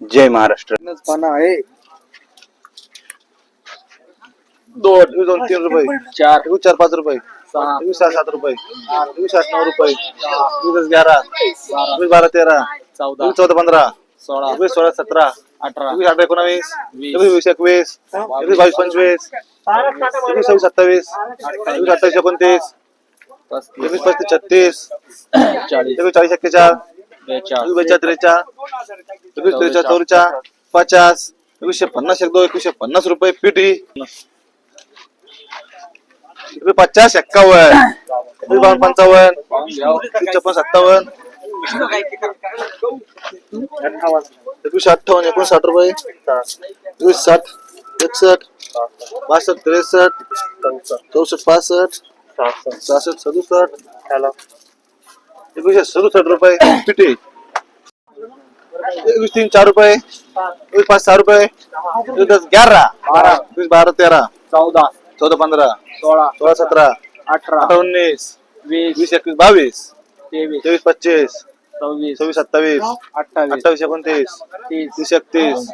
जय महाराष्ट्र. पाना आहे. दोन दोन तीन रुपये. चार चार पाच रुपये. सहा. सात रुपये. आठ नऊ रुपये. एकवीस ग्यारह एकवीस बारा तेरा. चौदा. चौदा पंधरा. सोळा. एकवीस सोळा सतरा. अठरा. एकवीस अठरा एकोणावीस. वीस. एकवीस वीस एकवीस. बावीस पंचवीस. एकवीस सव्वीस सत्तावीस. एकवीस अठ्ठावीस एकोणतीस. एकवीस पस्तीस छत्तीस. चाळीस एकवीस चाळीस एक्केचाळ बेचाळ त्रेचाळ एकवीस त्रेचाळ चौचाळ पचास एकवीसशे पन्नास एक दोन एकवीसशे पन्नास रुपये पिटी पचास एक्कावन्न. बावन्न पंचावन्न. छप्पन सत्तावन्न. एकवीसशे अठ्ठावन्न एकोणसाठ रुपये. एकवीस साठ एकसष्ट बासष्ट त्रेसष्ट चौसष्ट पासष्ट सहासष्ट सदुसष्ट. एकवीसशे सदुसष्ट रुपये पिटी एकवीस तीन चार रुपये. एकवीस पाच सहा रुपये. एकवीस दस ग्यारह बारा. एकवीस बारा तेरा. चौदा. चौदा पंधरा. सोळा. सोळा सतरा. अठरा. अठरा उन्नीस वीस. वीस एकवीस बावीस. तेवीस. तेवीस पच्चीस. सव्वीस सव्वीस सत्तावीस. अठ्ठावीस. अठ्ठावीस एकोणतीस. तीस. तीस एकतीस.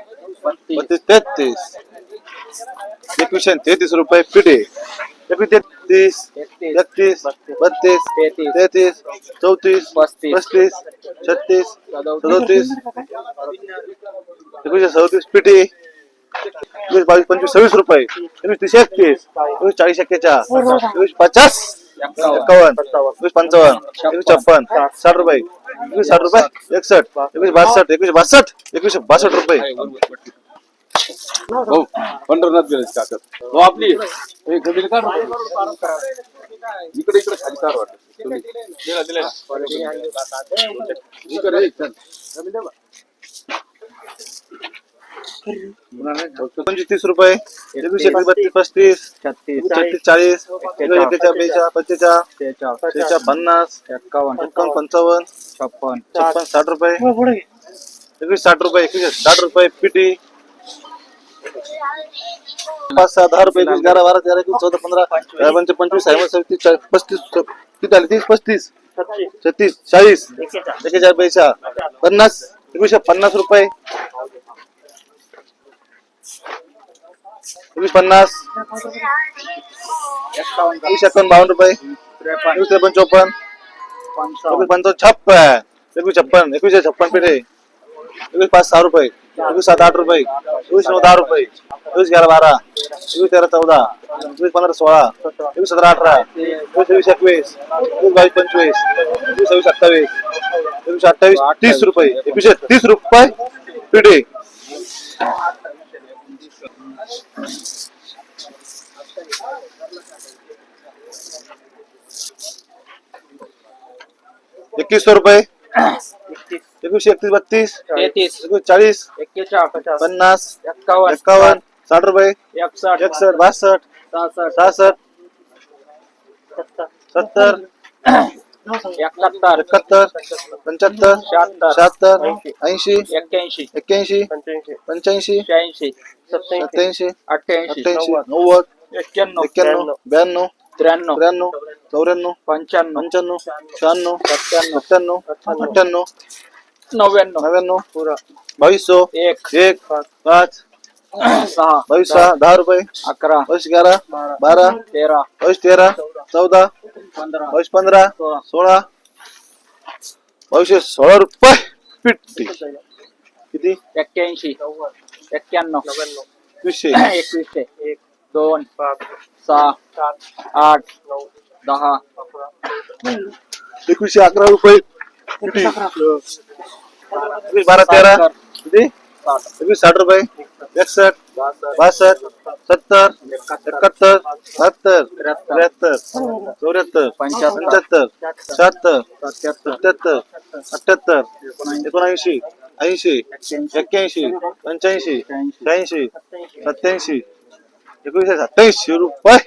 बत्तीस. तेहतीस. एकवीसशे तेहतीस रुपये पिढी एकवीस तेहतीस एकतीस बत्तीस तेहतीस चौतीस पस्तीस छत्तीस सदोतीस एकवीसशे सदोतीस पिटी एकवीस बावीस पंचवीस सव्वीस रुपये एकवीस तीस एकतीस एकवीस चाळीस एक्केचाळ एकवीस पचास एक्कावन्न एकवीस पंचावन्न एकवीस छप्पन साठ रुपये एकवीस साठ रुपये एकसष्ट एकवीस बासष्ट एकवीस बासष्ट एकवीसशे बासष्ट रुपये. हो पंढरनाथ गेले काकत हो आपली. हे इकडे इकडे खाली कार वाटत इकडे पंचवीस रुपये. पस्तीस. छत्तीस. छत्तीस चाळीस. एकेचाळ बेचाळ पंचेचाळ शेहेचाळ त्रेचाळ पन्नास. एक्कावन्न. एकावन्न पंचावन्न. छप्पन. छप्पन साठ रुपये. एकवीस साठ रुपये. एकवीस साठ रुपये. पिटी. पाच सहा दहा रुपये एकवीस बारा बारा तेरा एकवीस चौदा पंधरा तेरा पंच पंचवीस सव्वीस चाळीस पस्तीस किती आले? तीस पस्तीस. छत्तीस चाळीस. एकेचाळ बेचाळ पन्नास एकवीसशे पन्नास रुपये. एकवीस पन्नास. एकवीस एकावन्न बावन्न रुपये. एकवीस त्रेपन्न चोपन्न एकवीस पंचावन्न छप्पन. एकवीस छप्पन एकवीसशे छप्पन पेठे एकवीस पाच सहा रुपये. एकवीस सात आठ रुपये. एकवीस नऊ दहा रुपये. एकवीस ग्यारा बारा. एकवीस तेरा चौदा. एकवीस पंधरा सोळा. एकवीस सतरा अठरा. एकवीस तेवीस एकवीस. एकवीस बावीस पंचवीस. एकवीस सव्वीस अठ्ठावीस एकवीस अठ्ठावीस तीस रुपये. एकवीसशे तीस रुपये पिढे. एकवीसशे रुपये. एकवीसशे एकतीस बत्तीस तेहतीस. एकवीस चाळीस एक्केचाळीस पन्नास एक्कावन्न साठ रुपये एकसष्ट एकसष्ट बासष्ट सहासष्ट सहासष्ट सत्तर एकाहत्तर एकाहत्तर पंच्याहत्तर शहात्तर शहात्तर ऐंशी एक्क्याऐंशी एक्क्याऐंशी पंच्याऐंशी शहाऐंशी सत्याऐंशी अठ्ठ्याऐंशी अठ्ठ्याऐंशी नव्वद एक्क्याण्णव एक्क्याण्णव ब्याण्णव त्र्याण्णव त्र्याण्णव चौऱ्याण्णव पंच्याण्णव पंच्याण्णव शहाण्णव सत्त्याण्णव सत्त्याण्णव अठ्ठ्याण्णव नव्याण्णव. नव्याण्णव. बावीसशो एक. एक. पाच. सहा. बावीस सहा दहा रुपये. अकरा. बावीस ग्यारा. बारा. तेरा. बावीस तेरा. चौदा. पंधरा. बावीस पंधरा. सोळा. बावीसशे सोळा रुपये. पिट्टी. किती? एक्क्याऐंशी. एक्क्याण्णव. वीसशे एकवीसशे. एक दोन. सहा. आठ. दहा. एकवीसशे अकरा रुपये. एकवीस बारा तेरा. किती? एकवीस साठ रुपये. एकसष्ट बासष्ट सत्तर एकाहत्तर बहात्तर त्र्याहत्तर चौऱ्याहत्तर पंच्याहत्तर शहात्तर सत्याहत्तर अठ्याहत्तर एकोणऐंशी ऐंशी एक्क्याऐंशी पंच्याऐंशी शहाऐंशी सत्याऐंशी एकोणीसशे सत्याऐंशी रुपये.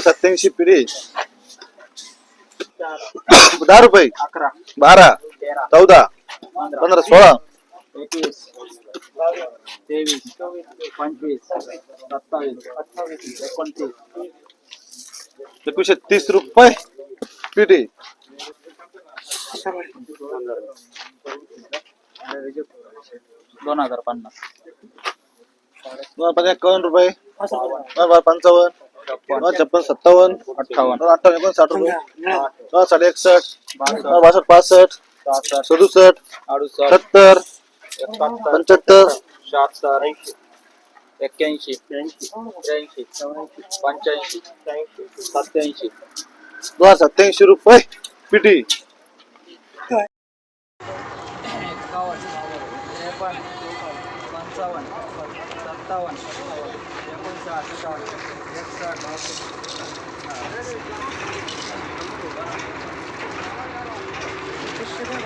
सत्याऐंशी पिढी. दहा रुपये. अकरा बारा. चौदा. पंधरा सोळा. एकवीस तेवीस पंचवीस सत्तावीस अठ्ठावीस एकोणतीस. एकवीसशे तीस रुपये पिढी. दोन हजार पन्नास. दोन हजार एकावन्न रुपये. दोन हजार पंचावन्न. दोन हजार छप्पन सत्तावन्न. अठ्ठावन्न. दोन अठ्ठावन्न एकोणसाठ रुपये. दोन हजार साडे एकसष्ट. दोन हजार बासष्ट पासष्ट सहासष्ट सदुसष्ट अडुसष्ट. सत्तर एकाहत्तर. पंच्याहत्तर. शहात्तर. एक्क्याऐंशी. त्र्याऐंशी. पंच्याऐंशी. सत्याऐंशी दोन हजार सत्याऐंशी रुपये. पिढी एकावन्न त्रेपन्न पंचावन्न सत्तावन्न एकोणसाठ एकसष्ट पण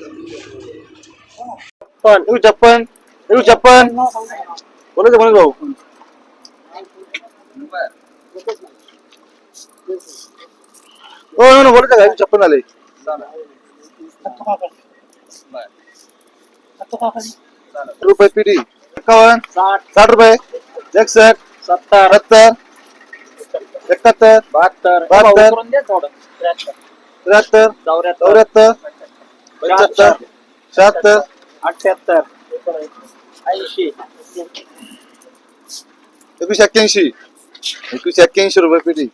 एकवीस छप्पन एकवीस छप्पन बोलायचं म्हणून भाऊ हो ना बोलायचं काय छप्पन आले रुपये पिढी एकावन्न साठ रुपये एकसष्ट सत्तर सत्तर एकाहत्तर बहात्तर बहात्तर. त्र्याहत्तर चौऱ्याहत्तर चौऱ्याहत्तर पंच्याहत्तर शहात्तर अठ्याहत्तर. ऐंशी. एकवीसशे एक्क्याऐंशी. एकवीस एक्क्याऐंशी रुपये पेटी